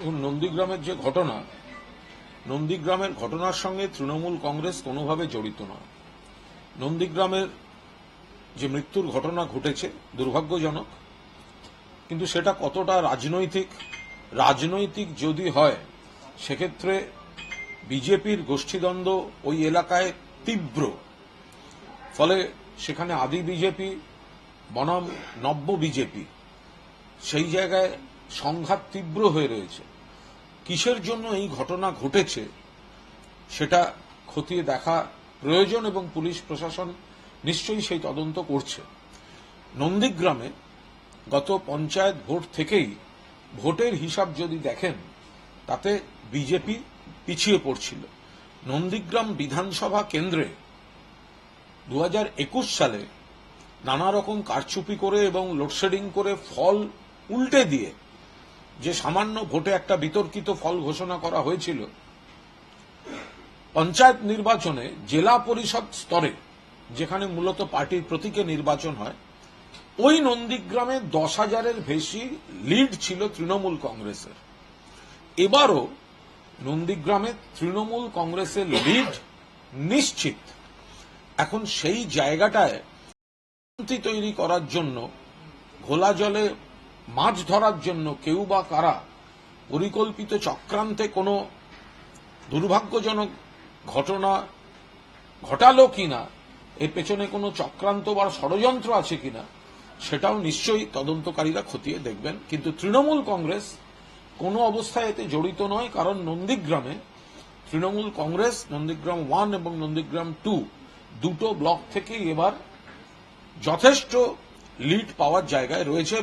এবং নন্দীগ্রামের যে ঘটনা, নন্দীগ্রামের ঘটনার সঙ্গে তৃণমূল কংগ্রেস কোনোভাবে জড়িত নয়। নন্দীগ্রামের যে মৃত্যুর ঘটনা ঘটেছে, দুর্ভাগ্যজনক, কিন্তু সেটা কতটা রাজনৈতিক রাজনৈতিক যদি হয়, সেক্ষেত্রে বিজেপির গোষ্ঠীদ্বন্দ্ব ওই এলাকায় তীব্র। ফলে সেখানে আদি বিজেপি, বনাম নব্য বিজেপি, সেই জায়গায় সংঘাত তীব্র হয়ে রয়েছে। কিসের জন্য এই ঘটনা ঘটেছে সেটা খতিয়ে দেখা প্রয়োজন এবং পুলিশ প্রশাসন নিশ্চয়ই সেই তদন্ত করছে। নন্দীগ্রামে গত পঞ্চায়েত ভোট থেকেই ভোটের হিসাব যদি দেখেন, তাতে বিজেপি পিছিয়ে পড়ছিল। নন্দীগ্রাম বিধানসভা কেন্দ্রে দু হাজার একুশ সালে নানা রকম কারচুপি করে এবং লোডশেডিং করে ফল উল্টে দিয়ে যে সামান্য ভোটে একটা বিতর্কিত ফল ঘোষণা করা হয়েছিল, পঞ্চায়েত নির্বাচনে জেলা পরিষদ স্তরে, যেখানে মূলত পার্টির প্রতীকে নির্বাচন হয়, ওই নন্দীগ্রামে দশ হাজারের বেশি লিড ছিল তৃণমূল কংগ্রেসের। এবারও নন্দীগ্রামে তৃণমূল কংগ্রেসের লিড নিশ্চিত। এখন সেই জায়গাটায় তৈরি করার জন্য ঘোলা জলে মাছ ধরার জন্য কেউ বা কারা পরিকল্পিত চক্রান্তে কোনো দুর্ভাগ্যজনক ঘটনা ঘটালো কিনা, এর পেছনে কোনো চক্রান্ত বা ষড়যন্ত্র আছে কিনা, সেটাও নিশ্চয়ই তদন্তকারীরা খতিয়ে দেখবেন। কিন্তু তৃণমূল কংগ্রেস কোনো অবস্থায় এতে জড়িত নয়, কারণ নন্দীগ্রামে তৃণমূল কংগ্রেস, নন্দীগ্রাম ওয়ান এবং নন্দীগ্রাম টু দুটো ব্লক থেকেই এবার যথেষ্ট লিড পাওয়ার জায়গায় রয়েছে।